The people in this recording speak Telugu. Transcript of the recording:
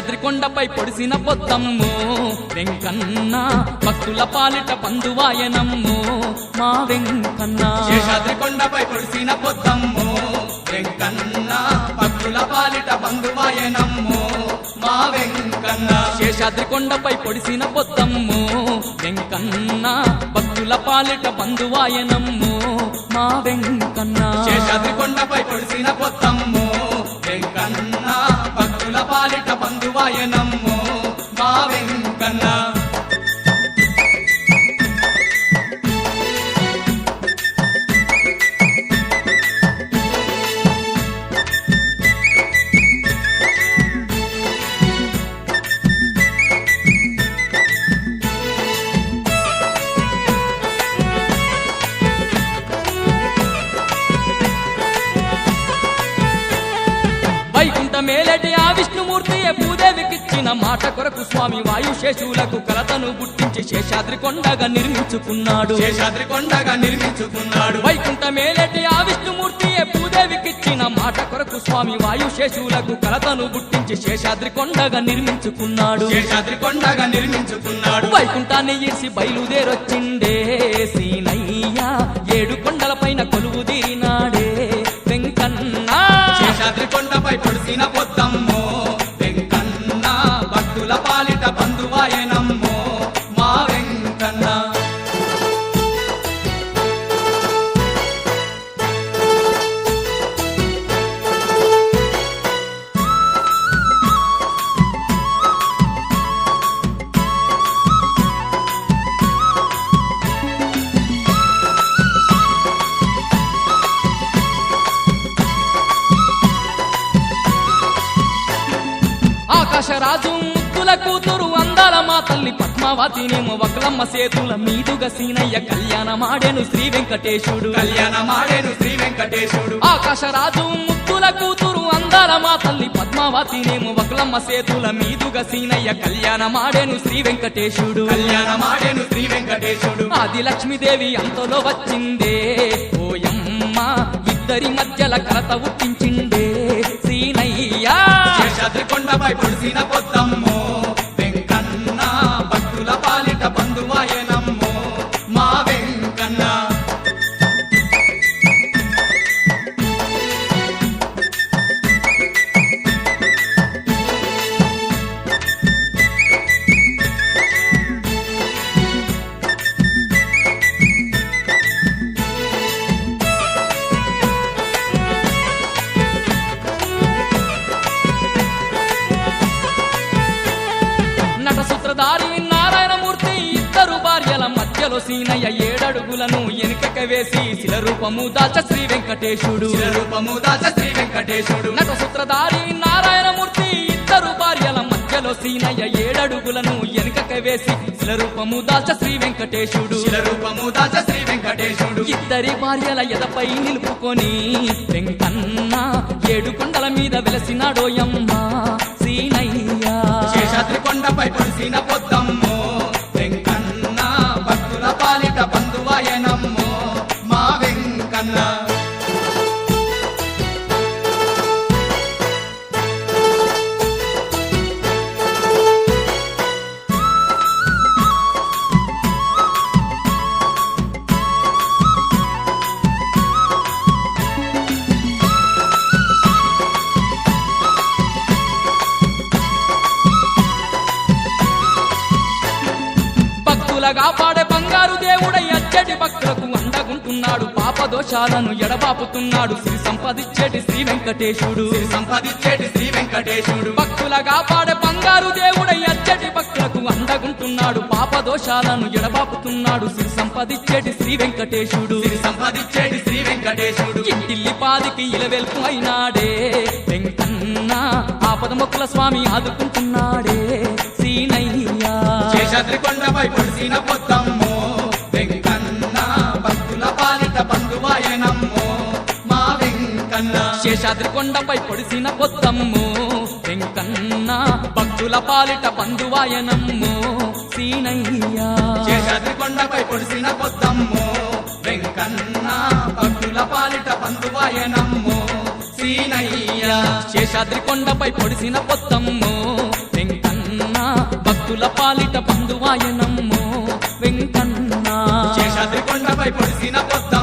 శేషాద్రి కొండపై పొడిసిన పొద్దమ్ము వెంకన్న భక్తుల పాలిట బంధువాయనమ్ము. మా వెంకన్న. శేషాద్రి కొండపై పొడిసిన పొద్దమ్ము వెంకన్న భక్తుల పాలిట బంధువాయనమ్ము. మా వెంకన్న. శేషాద్రి కొండపై పొడిసిన పొద్దమ్ము వెంకన్న భక్తుల పాలిట బంధువాయనమ్ము. మా వెంకన్న. శేషాద్రి కొండపై పొడిసిన పొద్దమ్ము మేలటి ఆ విష్ణుమూర్తి భూదేవికిచ్చిన మాట కొరకు స్వామి వాయుశేషులకు కలతను గుర్తించి శేషాద్రి కొండగా నిర్మించుకున్నాడు. శేషాద్రి కొండగా నిర్మించుకున్నాడు. వైకుంఠ మేలటి ఆ విష్ణుమూర్తి భూదేవికిచ్చిన మాట కొరకు స్వామి వాయుశేషులకు కలతను గుర్తించి శేషాద్రి కొండగా నిర్మించుకున్నాడు. శేషాద్రి కొండగా నిర్మించుకున్నాడు. వైకుంఠాన్ని ఈర్సి బయలుదేరొచ్చిండే భయపడిసిన పొద్దమ్మ ఆకాశరాజు ముద్దుల కూతురు అందాల మా తల్లి పద్మావతినేమో వకలమ్మ సేతుల మీదుగా సీనయ్య కళ్యాణమాడెను శ్రీ వెంకటేశుడు. కళ్యాణమాడేను శ్రీ వెంకటేశుడు. ఆకాశరాజు ముద్దుల కూతురు అందాల మా తల్లి పద్మావతినేమో వకలమ్మ సేతుల మీదుగా సీనయ్య కళ్యాణమాడెను శ్రీ వెంకటేశుడు. కళ్యాణమాడేను శ్రీ వెంకటేశుడు. ఆది లక్ష్మీదేవి అంతలో వచ్చిందే. ఓయమ్మ ఇద్దరి మధ్యల కలత ఉట్టించిండే శేషాద్రి కొండపై మధ్యలో సీనయ్య ఏడడుగులను ఎనుకక వేసి శిల రూపము దాచ శ్రీ వెంకటేశుడు. రూపము దాచ శ్రీ వెంకటేశుడు. నట సూత్రధారి నారాయణమూర్తి ఇద్దరు భార్యల మధ్యలో సీనయ్య ఏడడుగులను ఎనుకక వేసి శిల రూపము దాచ శ్రీ వెంకటేశుడు. రూపము దాచ శ్రీ వెంకటేశుడు. ఇద్దరి భార్యల ఎదపై నిలుపుకొని వెంకన్న ఏడు కొండల మీద వెలసినాడోయమ్మ సీనయ్య. శేషాద్రి కొండపై పొడిసిన పొద్దమ్ము భక్తులగా పాడే బంగారు దేవుడై అచ్చటి భక్తులకు అండగుంటున్నాడు పాప దోషాలను ఎడబాపుతున్నాడు. శ్రీ సంపదిచ్చేటి శ్రీ వెంకటేశుడు. సంపాదించేటి శ్రీ వెంకటేశుడు. భక్తులగా పాడే బంగారు దేవుడై అచ్చటి భక్తులకు అండగుంటున్నాడు పాప దోషాలను ఎడబాపుతున్నాడు. శ్రీ సంపదిచ్చేటి శ్రీ వెంకటేశుడు. సంపాదించేటి శ్రీ వెంకటేశుడు. ఇంటిల్లి పాదికి ఇలవెల్పు అయినాడే. వెంకన్న ఆపదముక్కుల స్వామి ఆదుకుంటున్నాడే. శేషాద్రి కొండపై పొడిసిన పొద్దమ్ము వెంకన్న భక్తుల పాలిట బంధువాయనమ్ము మా వెంకన్న. శేషాద్రి కొండపై పొడిసిన పొద్దమ్ము వెంకన్న భక్తుల పాలిట బంధువాయనమ్ము సీనయ్యా. శేషాద్రి కొండపై పొడిసిన పొద్దమ్ము వెంకన్న భక్తుల పాలిట బంధువాయనమ్ము సీనయ్య. శేషాద్రి కొండపై పొడిసిన పొత్తమ్ము భక్తుల పాలిట బంధువాయనమ్మో వెంకన్న. శేషాద్రి కొండపై పొడిసిన పొద్దమ్మో